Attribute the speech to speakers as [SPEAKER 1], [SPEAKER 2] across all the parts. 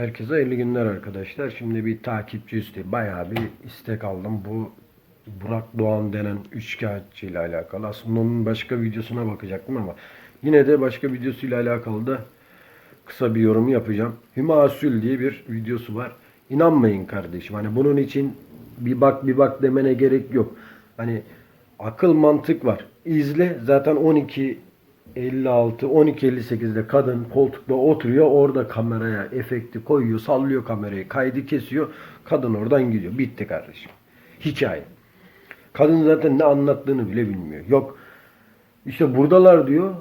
[SPEAKER 1] Herkese hayırlı günler arkadaşlar. Şimdi bir takipçi isteği, bayağı bir istek aldım. Bu Burak Doğan denen üçkağıtçı ile alakalı. Aslında onun başka videosuna bakacaktım ama yine de başka videosuyla alakalı da kısa bir yorum yapacağım. Hüma Asül diye bir videosu var. İnanmayın kardeşim. Hani bunun için bir bak bir bak demene gerek yok. Hani akıl mantık var. İzle zaten 12 56 12 58'de kadın koltukta oturuyor. Orada kameraya efekti koyuyor, sallıyor kamerayı, kaydı kesiyor. Kadın oradan gidiyor. Bitti kardeşim. Hikaye. Kadın zaten ne anlattığını bile bilmiyor. Yok işte buradalar diyor.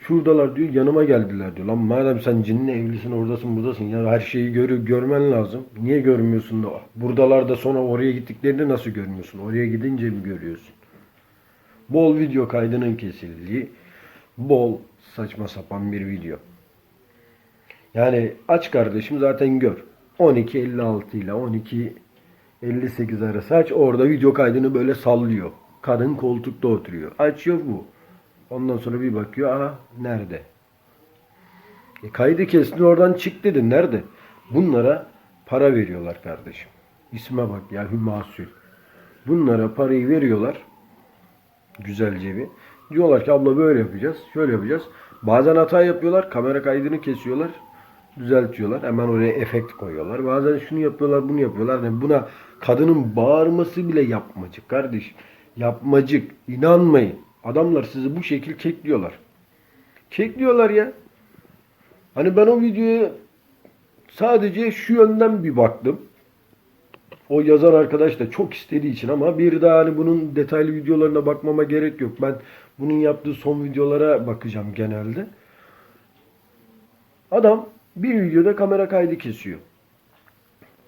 [SPEAKER 1] Şuradalar diyor yanıma geldiler diyor. Lan madem sen cinle evlisin oradasın buradasın ya her şeyi gör, görmen lazım. Niye görmüyorsun da buradalar da sonra oraya gittiklerini nasıl görmüyorsun? Oraya gidince mi görüyorsun? Bol video kaydının kesildiği bol saçma sapan bir video. Yani aç kardeşim zaten gör. 12.56 ile 12.58 arası aç. Orada video kaydını böyle sallıyor. Kadın koltukta oturuyor. Açıyor bu. Ondan sonra bir bakıyor. Aa nerede? E, kaydı kestin oradan çık dedi. Nerede? Bunlara para veriyorlar kardeşim. İsme bak ya Hümasül. Bunlara parayı veriyorlar. Güzelce bir. Diyorlar ki abla böyle yapacağız. Şöyle yapacağız. Bazen hata yapıyorlar. Kamera kaydını kesiyorlar. Düzeltiyorlar. Hemen oraya efekt koyuyorlar. Bazen şunu yapıyorlar bunu yapıyorlar. Yani buna kadının bağırması bile yapmacık kardeş. Yapmacık. İnanmayın. Adamlar sizi bu şekil kekliyorlar. Kekliyorlar ya. Hani ben o videoya sadece şu yönden bir baktım. O yazar arkadaş da çok istediği için ama bir daha hani bunun detaylı videolarına bakmama gerek yok. Ben bunun yaptığı son videolara bakacağım genelde. Adam bir videoda kamera kaydı kesiyor.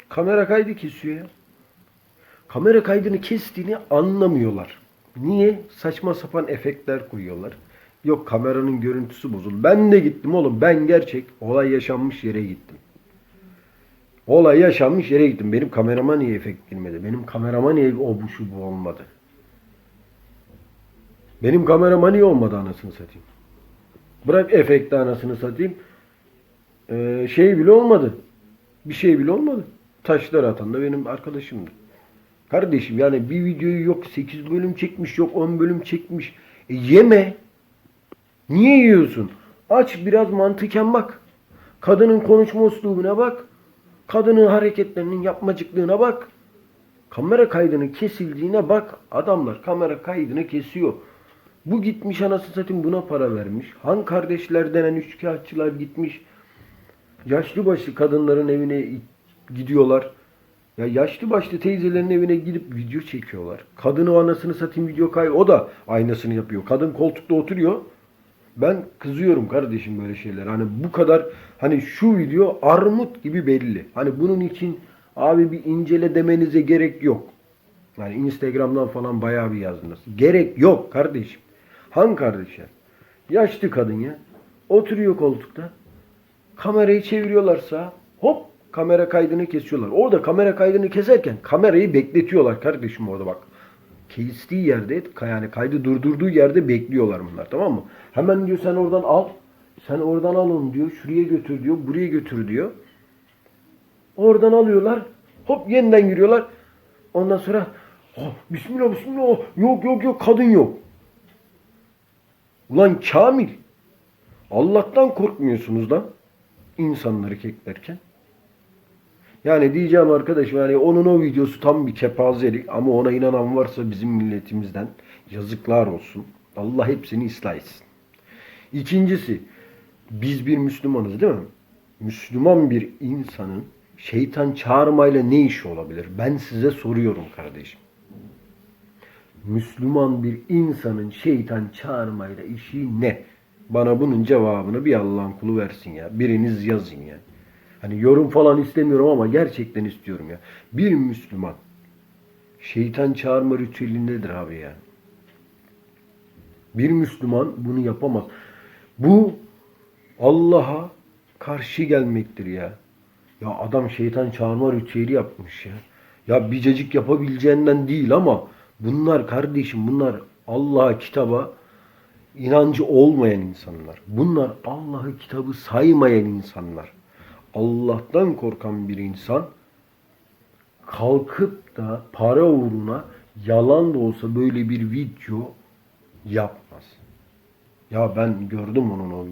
[SPEAKER 1] Kamera kaydı kesiyor. Kamera kaydını kestiğini anlamıyorlar. Niye? Saçma sapan efektler koyuyorlar. Yok kameranın görüntüsü bozuldu. Ben de gittim oğlum. Ben gerçek olay yaşanmış yere gittim. Olay yaşanmış yere gittim. Benim kamerama niye efekt girmedi? Benim kamerama niye o bu şu bu olmadı? Benim kamerama niye olmadı anasını satayım? Bırak efekti anasını satayım. Ee, şey bile olmadı. Bir şey bile olmadı. Taşlar atan da benim arkadaşımdı. Kardeşim yani bir videoyu yok 8 bölüm çekmiş yok 10 bölüm çekmiş. E, yeme. Niye yiyorsun? Aç biraz mantıken bak. Kadının konuşma üslubuna bak. Kadının hareketlerinin yapmacıklığına bak. Kamera kaydının kesildiğine bak. Adamlar kamera kaydını kesiyor. Bu gitmiş anasını satayım buna para vermiş. Han kardeşler denen üçkağıtçılar gitmiş. Yaşlı başlı kadınların evine gidiyorlar. Ya yaşlı başlı teyzelerin evine gidip video çekiyorlar. Kadını anasını satayım video kay o da aynısını yapıyor. Kadın koltukta oturuyor. Ben kızıyorum kardeşim böyle şeyler. Hani bu kadar hani şu video armut gibi belli. Hani bunun için abi bir incele demenize gerek yok. Yani Instagram'dan falan bayağı bir yazdınız. Gerek yok kardeşim. Han kardeşler. Yaşlı kadın ya. Oturuyor koltukta. Kamerayı çeviriyorlar sağa. Hop kamera kaydını kesiyorlar. Orada kamera kaydını keserken kamerayı bekletiyorlar kardeşim orada bak. Kestiği yerde yani kaydı durdurduğu yerde bekliyorlar bunlar tamam mı? Hemen diyor sen oradan al. Sen oradan al onu diyor. Şuraya götür diyor. Buraya götür diyor. Oradan alıyorlar. Hop yeniden giriyorlar. Ondan sonra oh, Bismillah Bismillah. Yok yok yok kadın yok. Ulan Kamil. Allah'tan korkmuyorsunuz lan. insanları keklerken. Yani diyeceğim arkadaşım yani onun o videosu tam bir kepazelik ama ona inanan varsa bizim milletimizden yazıklar olsun. Allah hepsini ıslah etsin. İkincisi biz bir Müslümanız değil mi? Müslüman bir insanın şeytan çağırmayla ne işi olabilir? Ben size soruyorum kardeşim. Müslüman bir insanın şeytan çağırmayla işi ne? Bana bunun cevabını bir Allah'ın kulu versin ya. Biriniz yazın ya. Hani yorum falan istemiyorum ama gerçekten istiyorum ya. Bir Müslüman şeytan çağırma ritüeli nedir abi ya? Bir Müslüman bunu yapamaz. Bu Allah'a karşı gelmektir ya. Ya adam şeytan çağırma ritüeli yapmış ya. Ya bicecik yapabileceğinden değil ama bunlar kardeşim bunlar Allah'a kitaba inancı olmayan insanlar. Bunlar Allah'ı kitabı saymayan insanlar. Allah'tan korkan bir insan kalkıp da para uğruna yalan da olsa böyle bir video yapmaz. Ya ben gördüm onun o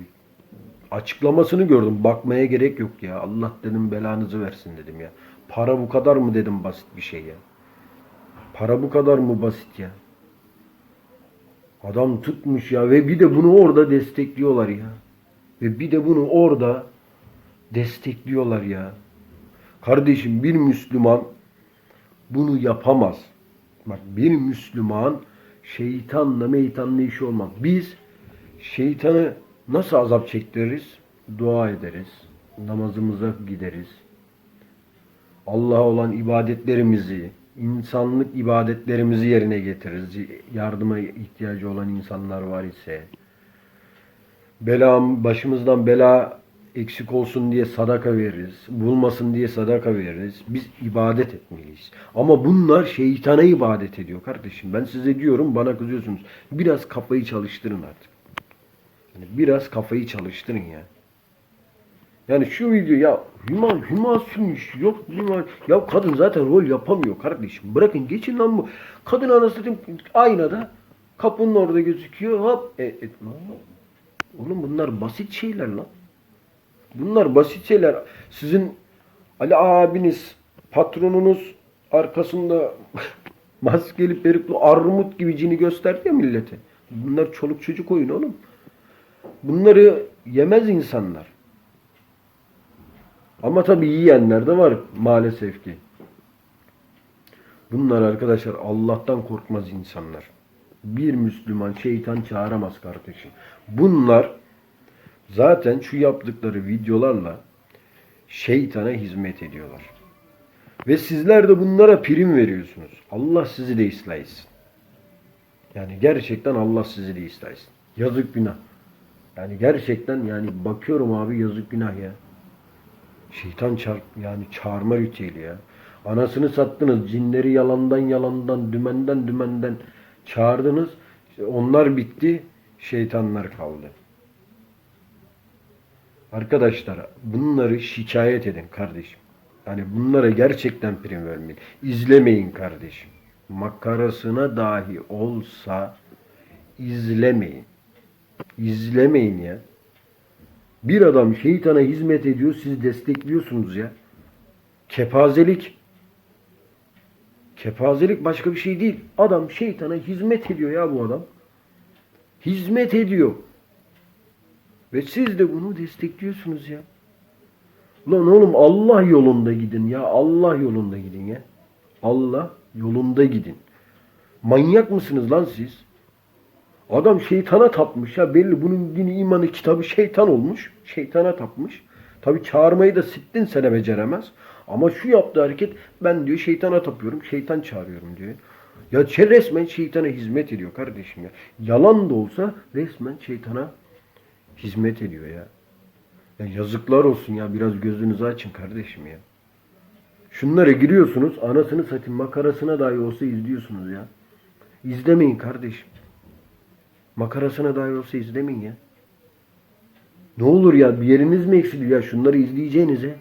[SPEAKER 1] açıklamasını gördüm. Bakmaya gerek yok ya. Allah dedim belanızı versin dedim ya. Para bu kadar mı dedim basit bir şey ya. Para bu kadar mı basit ya? Adam tutmuş ya ve bir de bunu orada destekliyorlar ya. Ve bir de bunu orada destekliyorlar ya. Kardeşim bir Müslüman bunu yapamaz. Bak bir Müslüman şeytanla meytanla işi olmaz. Biz şeytanı nasıl azap çektiririz? Dua ederiz. Namazımıza gideriz. Allah'a olan ibadetlerimizi, insanlık ibadetlerimizi yerine getiririz. Yardıma ihtiyacı olan insanlar var ise. Bela, başımızdan bela eksik olsun diye sadaka veririz. Bulmasın diye sadaka veririz. Biz ibadet etmeliyiz. Ama bunlar şeytana ibadet ediyor kardeşim. Ben size diyorum bana kızıyorsunuz. Biraz kafayı çalıştırın artık. Biraz kafayı çalıştırın ya. Yani şu video ya Hüma, Hüma sünmüş yok Hüma. Ya kadın zaten rol yapamıyor kardeşim. Bırakın geçin lan bu. Kadın anasını aynada kapının orada gözüküyor hop. E, e, Oğlum bunlar basit şeyler lan. Bunlar basit şeyler. Sizin Ali abiniz, patronunuz arkasında maskeli peruklu armut gibi cini gösterdi ya millete. Bunlar çoluk çocuk oyunu oğlum. Bunları yemez insanlar. Ama tabii yiyenler de var maalesef ki. Bunlar arkadaşlar Allah'tan korkmaz insanlar. Bir Müslüman şeytan çağıramaz kardeşim. Bunlar zaten şu yaptıkları videolarla şeytana hizmet ediyorlar. Ve sizler de bunlara prim veriyorsunuz. Allah sizi de ıslah. Yani gerçekten Allah sizi de ıslah. Yazık günah. Yani gerçekten yani bakıyorum abi yazık günah ya. Şeytan çar yani çağırma ritüeli ya. Anasını sattınız. Cinleri yalandan yalandan, dümenden dümenden çağırdınız. İşte onlar bitti. Şeytanlar kaldı. Arkadaşlar bunları şikayet edin kardeşim. Yani bunlara gerçekten prim vermeyin. İzlemeyin kardeşim. Makarasına dahi olsa izlemeyin. İzlemeyin ya. Bir adam şeytana hizmet ediyor, siz destekliyorsunuz ya. Kepazelik. Kepazelik başka bir şey değil. Adam şeytana hizmet ediyor ya bu adam. Hizmet ediyor. Ve siz de bunu destekliyorsunuz ya. Lan oğlum Allah yolunda gidin ya. Allah yolunda gidin ya. Allah yolunda gidin. Manyak mısınız lan siz? Adam şeytana tapmış ya belli bunun dini imanı kitabı şeytan olmuş. Şeytana tapmış. Tabi çağırmayı da sittin sene beceremez. Ama şu yaptığı hareket ben diyor şeytana tapıyorum, şeytan çağırıyorum diyor. Ya şey resmen şeytana hizmet ediyor kardeşim ya. Yalan da olsa resmen şeytana hizmet ediyor ya. Ya yazıklar olsun ya biraz gözünüzü açın kardeşim ya. Şunlara giriyorsunuz anasını satayım makarasına dahi olsa izliyorsunuz ya. İzlemeyin kardeşim. Makarasına dahi olsa izlemeyin ya. Ne olur ya bir yeriniz mi eksiliyor ya şunları izleyeceğinize.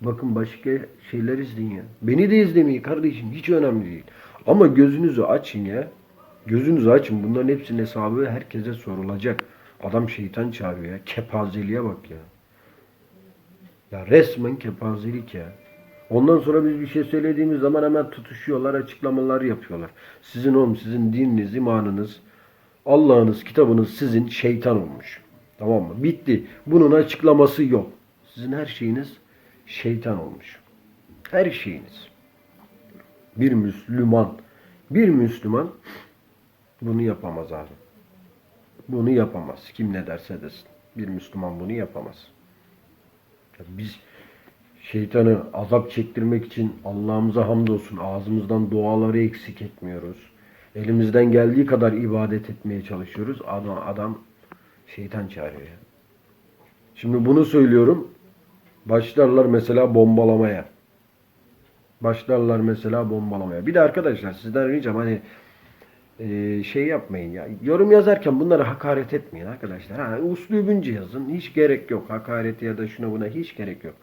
[SPEAKER 1] Bakın başka şeyler izleyin ya. Beni de izlemeyin kardeşim hiç önemli değil. Ama gözünüzü açın ya. Gözünüzü açın. Bunların hepsinin hesabı herkese sorulacak. Adam şeytan çağırıyor ya. Kepazeliğe bak ya. Ya resmen kepazelik ya. Ondan sonra biz bir şey söylediğimiz zaman hemen tutuşuyorlar, açıklamalar yapıyorlar. Sizin oğlum, sizin dininiz, imanınız, Allah'ınız, kitabınız sizin şeytan olmuş. Tamam mı? Bitti. Bunun açıklaması yok. Sizin her şeyiniz şeytan olmuş. Her şeyiniz. Bir Müslüman, bir Müslüman bunu yapamaz abi. Bunu yapamaz. Kim ne derse desin. Bir Müslüman bunu yapamaz. Biz şeytanı azap çektirmek için Allah'ımıza hamdolsun ağzımızdan duaları eksik etmiyoruz. Elimizden geldiği kadar ibadet etmeye çalışıyoruz. Adam, adam şeytan çağırıyor. Şimdi bunu söylüyorum. Başlarlar mesela bombalamaya. Başlarlar mesela bombalamaya. Bir de arkadaşlar sizden ricam hani Ee, şey yapmayın ya. Yorum yazarken bunlara hakaret etmeyin arkadaşlar. Ha, uslubunca yazın. Hiç gerek yok. Hakaret ya da şuna buna hiç gerek yok.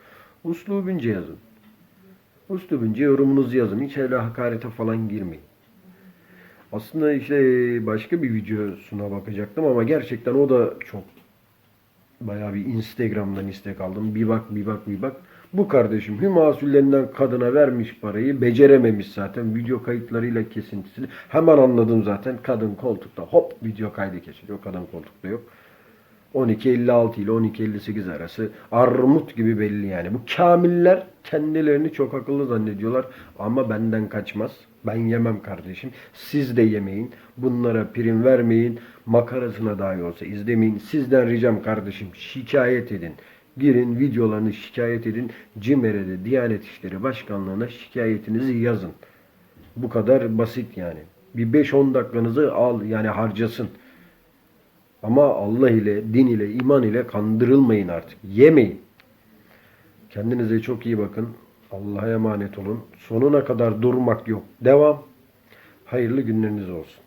[SPEAKER 1] Uslubunca yazın. Uslubunca yorumunuzu yazın. Hiç öyle hakarete falan girmeyin. Aslında işte başka bir videosuna bakacaktım ama gerçekten o da çok bayağı bir Instagram'dan istek aldım. Bir bak bir bak bir bak. Bu kardeşim hümasüllerinden kadına vermiş parayı becerememiş zaten. Video kayıtlarıyla kesintisini. Hemen anladım zaten. Kadın koltukta hop video kaydı kesiliyor. Kadın koltukta yok. 12.56 ile 12.58 arası armut gibi belli yani. Bu kamiller kendilerini çok akıllı zannediyorlar ama benden kaçmaz. Ben yemem kardeşim. Siz de yemeyin. Bunlara prim vermeyin. Makarasına dahi olsa izlemeyin. Sizden ricam kardeşim şikayet edin. Girin videolarını şikayet edin. CİMER'e Diyanet İşleri Başkanlığı'na şikayetinizi yazın. Bu kadar basit yani. Bir 5-10 dakikanızı al yani harcasın. Ama Allah ile, din ile, iman ile kandırılmayın artık. Yemeyin. Kendinize çok iyi bakın. Allah'a emanet olun. Sonuna kadar durmak yok. Devam. Hayırlı günleriniz olsun.